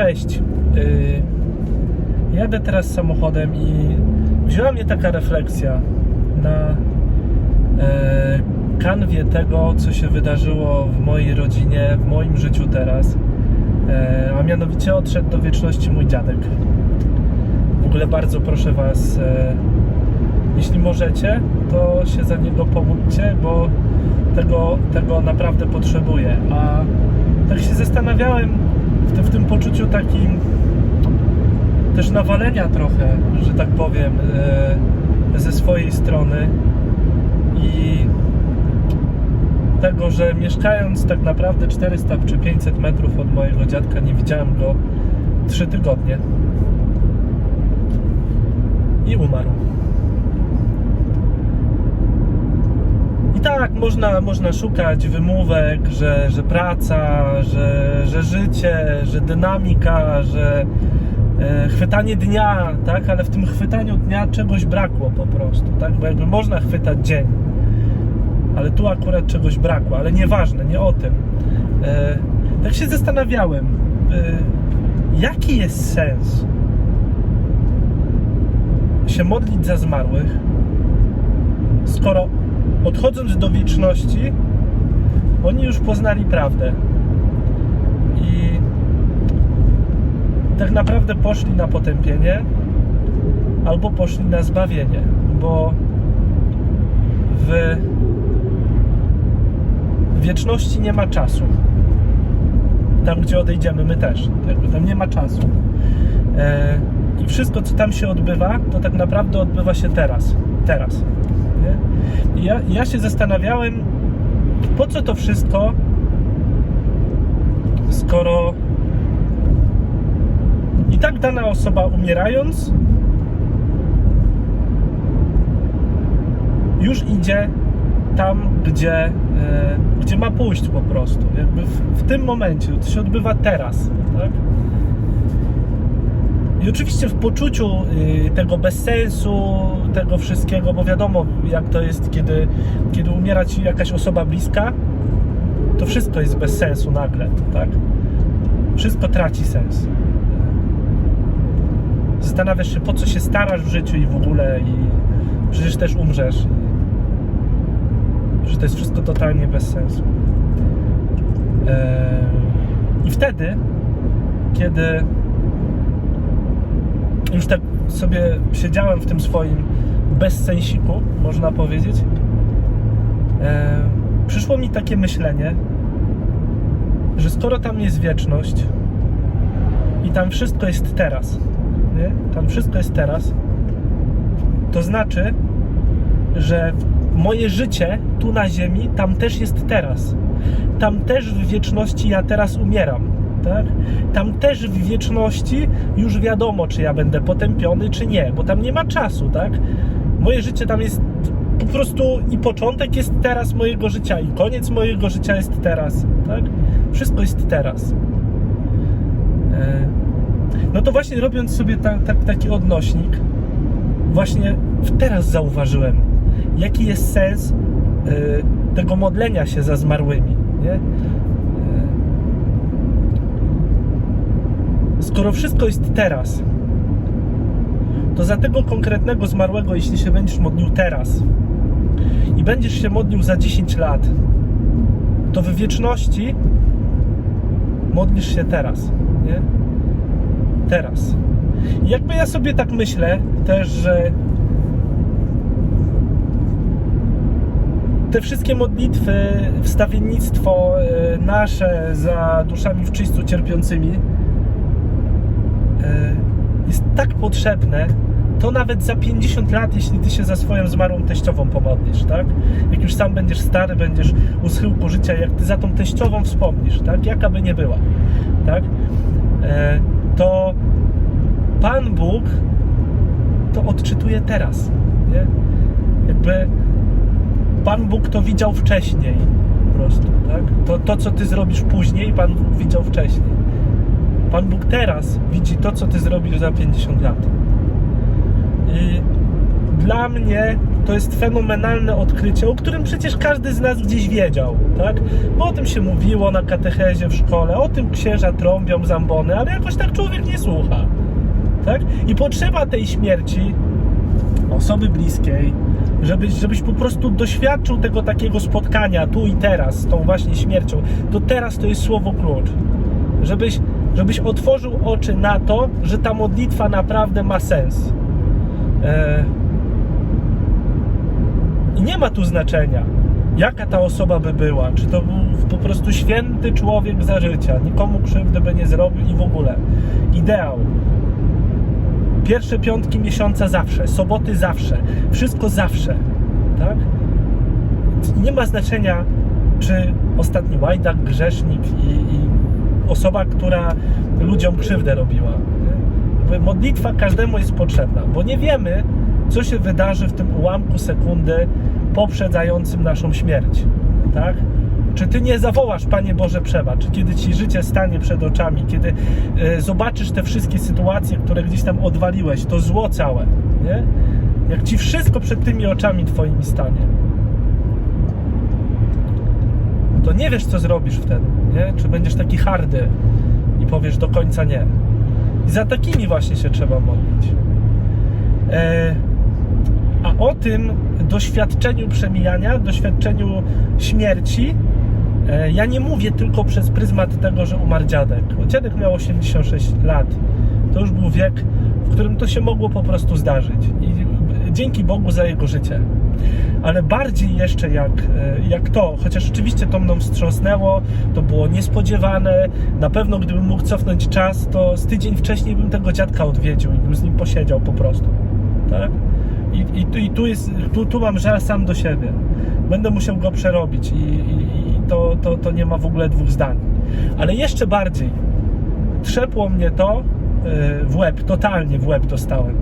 cześć. Yy, jadę teraz samochodem i wzięła mnie taka refleksja na e, kanwie tego, co się wydarzyło w mojej rodzinie, w moim życiu teraz. E, a mianowicie odszedł do wieczności mój dziadek. W ogóle bardzo proszę Was, e, jeśli możecie, to się za niego pomódźcie, bo tego, tego naprawdę potrzebuję. A tak się zastanawiałem w, tym poczuciu takim też nawalenia trochę, że tak powiem, e, ze swojej strony i tego, że mieszkając tak naprawdę 400 czy 500 metrów od mojego dziadka, nie widziałem go 3 tygodnie i umarł. Tak, można, można szukać wymówek, że, że praca, że, że życie, że dynamika, że e, chwytanie dnia, tak? Ale w tym chwytaniu dnia czegoś brakło po prostu, tak? Bo jakby można chwytać dzień, ale tu akurat czegoś brakło, ale nieważne, nie o tym. E, tak się zastanawiałem, e, jaki jest sens się modlić za zmarłych, skoro odchodząc do wieczności, oni już poznali prawdę. I tak naprawdę poszli na potępienie albo poszli na zbawienie, bo w wieczności nie ma czasu. Tam, gdzie odejdziemy, my też. Tam nie ma czasu. E, I wszystko, co tam się odbywa, to tak naprawdę odbywa się teraz. Teraz. Ja, ja się zastanawiałem, po co to wszystko, skoro i tak dana osoba umierając już idzie tam, gdzie, e, gdzie ma pójść po prostu. Jakby w, w tym momencie, to się odbywa teraz, tak? I oczywiście w poczuciu y, tego bezsensu, tego wszystkiego, bo wiadomo jak to jest, kiedy, kiedy umiera ci jakaś osoba bliska, to wszystko jest bez sensu nagle, tak? Wszystko traci sens. Zastanawiasz się, po co się starasz w życiu i w ogóle, i przecież też umrzesz. Że to jest wszystko totalnie bez sensu. Eee, I wtedy, kiedy już tak sobie siedziałem w tym swoim bezsensiku, można powiedzieć, e, przyszło mi takie myślenie, że skoro tam jest wieczność i tam wszystko jest teraz, nie? tam wszystko jest teraz, to znaczy, że moje życie tu na ziemi, tam też jest teraz. Tam też w wieczności ja teraz umieram tak? Tam też w wieczności już wiadomo, czy ja będę potępiony, czy nie, bo tam nie ma czasu, tak? Moje życie tam jest po prostu i początek jest teraz mojego życia, i koniec mojego życia jest teraz, tak? Wszystko jest teraz. E, no to właśnie robiąc sobie ta, ta, taki odnośnik, właśnie teraz zauważyłem, jaki jest sens e, tego modlenia się za zmarłymi, nie? Skoro wszystko jest teraz, to za tego konkretnego zmarłego, jeśli się będziesz modlił teraz i będziesz się modlił za 10 lat, to w wieczności modlisz się teraz, nie? Teraz. I jakby ja sobie tak myślę też, że te wszystkie modlitwy, wstawiennictwo e, nasze za duszami w czyśćcu cierpiącymi, jest tak potrzebne, to nawet za 50 lat, jeśli ty się za swoją zmarłą teściową pomodlisz, tak? Jak już sam będziesz stary, będziesz u schyłku życia, jak ty za tą teściową wspomnisz, tak? Jaka by nie była, tak? E, to Pan Bóg to odczytuje teraz, nie? Jakby Pan Bóg to widział wcześniej po prostu, tak? To, to co ty zrobisz później, Pan Bóg widział wcześniej. Pan Bóg teraz widzi to, co ty zrobisz za 50 lat. I dla mnie to jest fenomenalne odkrycie, o którym przecież każdy z nas gdzieś wiedział, tak? Bo o tym się mówiło na katechezie w szkole, o tym księża trąbią zambony, ale jakoś tak człowiek nie słucha, tak? I potrzeba tej śmierci osoby bliskiej, żebyś, żebyś po prostu doświadczył tego takiego spotkania tu i teraz z tą właśnie śmiercią. To teraz to jest słowo klucz. Żebyś, żebyś otworzył oczy na to, że ta modlitwa naprawdę ma sens. E... I nie ma tu znaczenia, jaka ta osoba by była. Czy to był po prostu święty człowiek za życia, nikomu krzywdy by nie zrobił i w ogóle. Ideał. Pierwsze piątki miesiąca zawsze, soboty zawsze, wszystko zawsze, tak? Nie ma znaczenia, czy ostatni łajdak, grzesznik i, i osoba, która ludziom krzywdę robiła. Modlitwa każdemu jest potrzebna, bo nie wiemy, co się wydarzy w tym ułamku sekundy poprzedzającym naszą śmierć, tak? Czy ty nie zawołasz, Panie Boże, przebacz, kiedy ci życie stanie przed oczami, kiedy e, zobaczysz te wszystkie sytuacje, które gdzieś tam odwaliłeś, to zło całe, nie? Jak ci wszystko przed tymi oczami twoimi stanie, to nie wiesz, co zrobisz wtedy, nie? Czy będziesz taki hardy i powiesz do końca nie. I za takimi właśnie się trzeba modlić. E, a o tym doświadczeniu przemijania, doświadczeniu śmierci, e, ja nie mówię tylko przez pryzmat tego, że umarł dziadek. Bo dziadek miał 86 lat. To już był wiek, w którym to się mogło po prostu zdarzyć. I dzięki Bogu za jego życie. Ale bardziej jeszcze jak, e, jak to, chociaż rzeczywiście to mną wstrząsnęło, to było niespodziewane. Na pewno gdybym mógł cofnąć czas, to z tydzień wcześniej bym tego dziadka odwiedził i bym z nim posiedział po prostu. Tak? I, i, tu- i tu, jest, tu, tu mam żal sam do siebie. Będę musiał go przerobić i, i, i to, to, to nie ma w ogóle dwóch zdań. Ale jeszcze bardziej trzepło mnie to yy, w łeb, totalnie w łeb dostałem.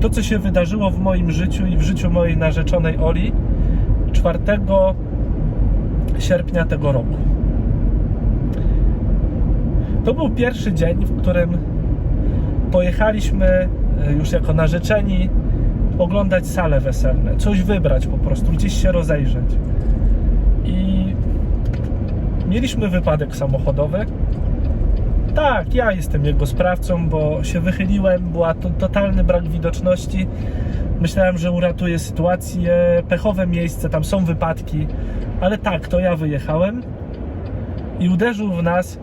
To, co się wydarzyło w moim życiu i w życiu mojej narzeczonej Oli 4 sierpnia tego roku. To był pierwszy dzień, w którym pojechaliśmy e, już jako narzeczeni oglądać sale weselne, coś wybrać po prostu, gdzieś się rozejrzeć. I mieliśmy wypadek samochodowy. Tak, ja jestem jego sprawcą, bo się wychyliłem, była to totalny brak widoczności. Myślałem, że uratuję sytuację, pechowe miejsce, tam są wypadki, ale tak, to ja wyjechałem i uderzył w nas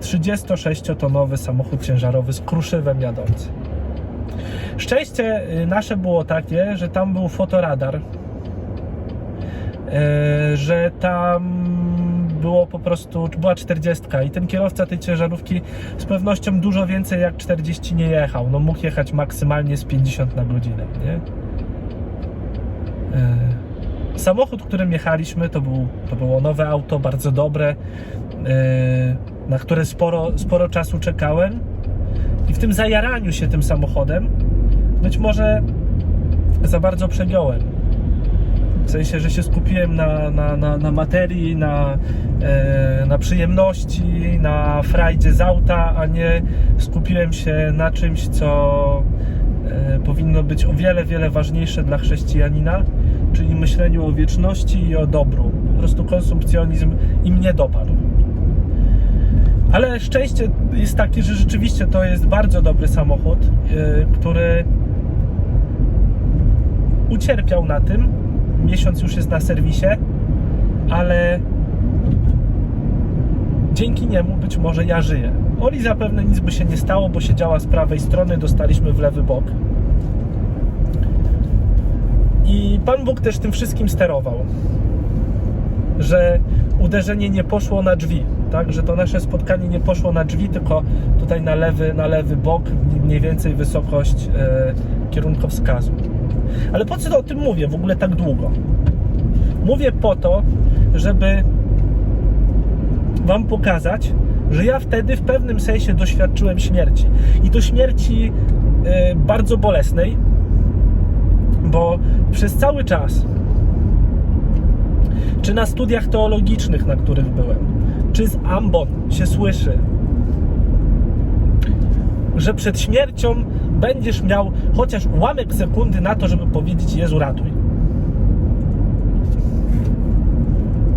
36-tonowy samochód ciężarowy z kruszywem jadący. Szczęście y, nasze było takie, że tam był fotoradar, e, że tam było po prostu, była 40 i ten kierowca tej ciężarówki z pewnością dużo więcej jak 40 nie jechał. No mógł jechać maksymalnie z 50 na godzinę, nie? E, Samochód, którym jechaliśmy, to, był, to było nowe auto, bardzo dobre, e, na które sporo, sporo czasu czekałem. I w tym zajaraniu się tym samochodem być może za bardzo przegiąłem. W sensie, że się skupiłem na, na, na, na materii, na, e, na przyjemności, na frajdzie z auta, a nie skupiłem się na czymś, co e, powinno być o wiele, wiele ważniejsze dla chrześcijanina, czyli myśleniu o wieczności i o dobru. Po prostu konsumpcjonizm i mnie dopadł. Ale szczęście jest takie, że rzeczywiście to jest bardzo dobry samochód, yy, który ucierpiał na tym. Miesiąc już jest na serwisie, ale dzięki niemu być może ja żyję. Oli zapewne nic by się nie stało, bo siedziała z prawej strony, dostaliśmy w lewy bok. I Pan Bóg też tym wszystkim sterował. Że uderzenie nie poszło na drzwi, tak? Że to nasze spotkanie nie poszło na drzwi, tylko tutaj na lewy, na lewy bok, mniej więcej wysokość e, kierunkowskazu. Ale po co o tym mówię w ogóle tak długo? Mówię po to, żeby Wam pokazać, że ja wtedy w pewnym sensie doświadczyłem śmierci. I to śmierci e, bardzo bolesnej, bo przez cały czas, czy na studiach teologicznych, na których byłem, czy z ambon się słyszy, że przed śmiercią będziesz miał chociaż ułamek sekundy na to, żeby powiedzieć Jezu ratuj.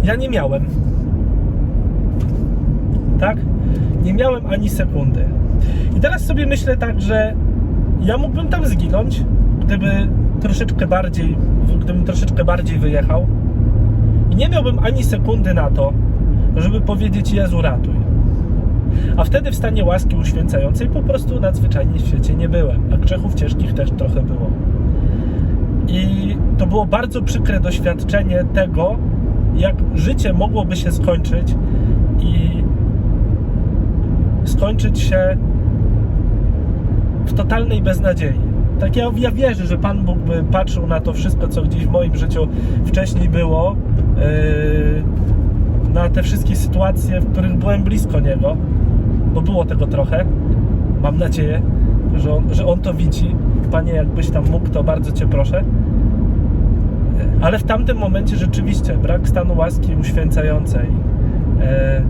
Ja nie miałem. Tak? Nie miałem ani sekundy. I teraz sobie myślę tak, że ja mógłbym tam zginąć, gdyby troszeczkę bardziej, gdybym troszeczkę bardziej wyjechał. I nie miałbym ani sekundy na to, żeby powiedzieć Jezu ratuj. A wtedy w stanie łaski uświęcającej po prostu nadzwyczajnie w świecie nie byłem. A grzechów ciężkich też trochę było. I to było bardzo przykre doświadczenie tego, jak życie mogłoby się skończyć i skończyć się w totalnej beznadziei. Tak ja, ja wierzę, że Pan Bóg by patrzył na to wszystko, co gdzieś w moim życiu wcześniej było, yy, na te wszystkie sytuacje, w których byłem blisko Niego, bo było tego trochę. Mam nadzieję, że On, że on to widzi. Panie, jakbyś tam mógł, to bardzo Cię proszę. Ale w tamtym momencie rzeczywiście brak stanu łaski uświęcającej e,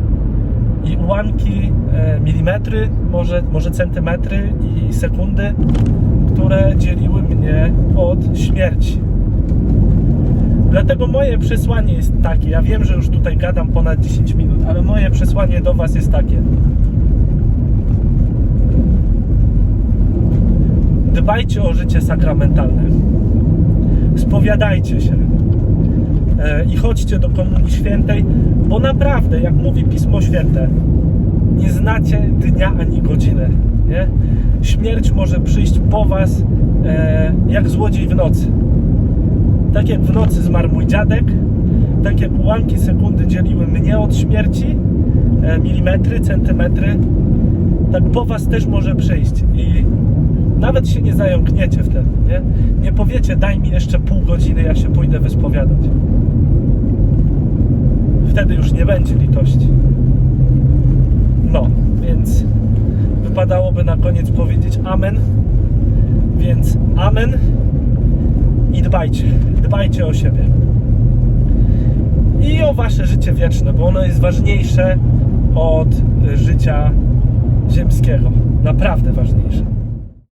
i ułamki e, milimetry, może, może centymetry i sekundy, które dzieliły mnie od śmierci. Dlatego moje przesłanie jest takie. Ja wiem, że już tutaj gadam ponad 10 minut, ale moje przesłanie do Was jest takie. Dbajcie o życie sakramentalne. Spowiadajcie się e, i chodźcie do Komunii Świętej, bo naprawdę, jak mówi Pismo Święte, nie znacie dnia ani godziny. Nie? Śmierć może przyjść po was e, jak złodziej w nocy. Tak jak w nocy zmarł mój dziadek, tak jak ułamki sekundy dzieliły mnie od śmierci, e, milimetry, centymetry, tak po was też może przyjść. I nawet się nie zająkniecie wtedy, nie? Nie powiecie, daj mi jeszcze pół godziny, ja się pójdę wyspowiadać. Wtedy już nie będzie litości. No, więc wypadałoby na koniec powiedzieć Amen. Więc Amen i dbajcie, dbajcie o siebie. I o wasze życie wieczne, bo ono jest ważniejsze od życia ziemskiego. Naprawdę ważniejsze.